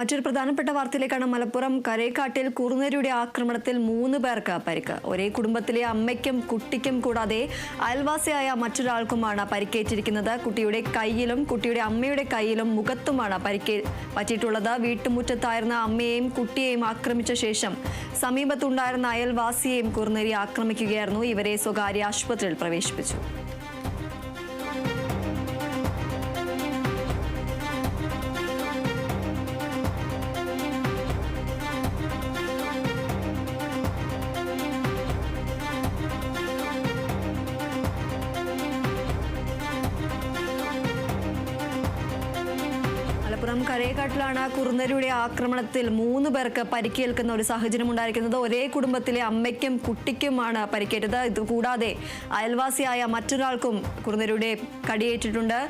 മറ്റൊരു പ്രധാനപ്പെട്ട വാർത്തയിലേക്കാണ് മലപ്പുറം കരേക്കാട്ടിൽ കുറുനരിയുടെ ആക്രമണത്തിൽ മൂന്ന് പേർക്ക് പരിക്ക്. ഒരേ കുടുംബത്തിലെ അമ്മയ്ക്കും കുട്ടിക്കും കൂടാതെ അയൽവാസിയായ മറ്റൊരാൾക്കുമാണ് പരിക്കേറ്റിരിക്കുന്നത്. കുട്ടിയുടെ കയ്യിലും കുട്ടിയുടെ അമ്മയുടെ കയ്യിലും മുഖത്തുമാണ് പരിക്കേ പറ്റിയിട്ടുള്ളത്. വീട്ടുമുറ്റത്തായിരുന്ന അമ്മയെയും കുട്ടിയെയും ആക്രമിച്ച ശേഷം സമീപത്തുണ്ടായിരുന്ന അയൽവാസിയെയും കുറുനരി ആക്രമിക്കുകയായിരുന്നു. ഇവരെ സ്വകാര്യ ആശുപത്രിയിൽ പ്രവേശിപ്പിച്ചു. മലപ്പുറം കരേക്കാട്ടിലാണ് കുറുനരിയുടെ ആക്രമണത്തിൽ മൂന്ന് പേർക്ക് പരിക്കേൽക്കുന്ന ഒരു സാഹചര്യം ഉണ്ടായിരിക്കുന്നത്. ഒരേ കുടുംബത്തിലെ അമ്മയ്ക്കും കുട്ടിക്കുമാണ് പരിക്കേറ്റത്. ഇത് കൂടാതെ അയൽവാസിയായ മറ്റൊരാൾക്കും കുറുനരിയുടെ കടിയേറ്റിട്ടുണ്ട്.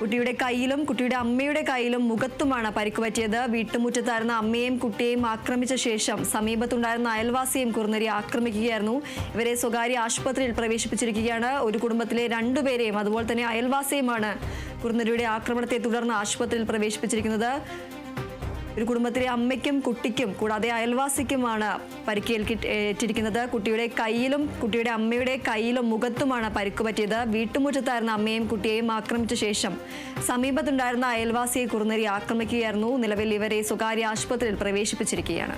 കുട്ടിയുടെ കയ്യിലും കുട്ടിയുടെ അമ്മയുടെ കയ്യിലും മുഖത്തുമാണ് പരിക്ക് പറ്റിയത്. വീട്ടുമുറ്റത്തായിരുന്ന അമ്മയെയും കുട്ടിയെയും ആക്രമിച്ച ശേഷം സമീപത്തുണ്ടായിരുന്ന അയൽവാസിയും കുറുനരി ആക്രമിക്കുകയായിരുന്നു. ഇവരെ സ്വകാര്യ ആശുപത്രിയിൽ പ്രവേശിപ്പിച്ചിരിക്കുകയാണ്. ഒരു കുടുംബത്തിലെ രണ്ടുപേരെയും അതുപോലെ തന്നെ അയൽവാസിയുമാണ് കുറുനരിയുടെ ആക്രമണത്തെ തുടർന്ന് ആശുപത്രിയിൽ പ്രവേശിപ്പിച്ചിരിക്കുന്നത് ഒരു കുടുംബത്തിലെ അമ്മയ്ക്കും കുട്ടിക്കും കൂടാതെ അയൽവാസിക്കുമാണ് പരിക്കേൽക്കിട്ടിരിക്കുന്നത് കുട്ടിയുടെ കയ്യിലും കുട്ടിയുടെ അമ്മയുടെ കയ്യിലും മുഖത്തുമാണ് പരിക്ക് പറ്റിയത്. വീട്ടുമുറ്റത്തായിരുന്ന അമ്മയും കുട്ടിയെയും ആക്രമിച്ച ശേഷം സമീപത്തുണ്ടായിരുന്ന അയൽവാസിയെ കുറുനരി ആക്രമിക്കുകയായിരുന്നു. നിലവിൽ ഇവരെ സ്വകാര്യ ആശുപത്രിയിൽ പ്രവേശിപ്പിച്ചിരിക്കുകയാണ്.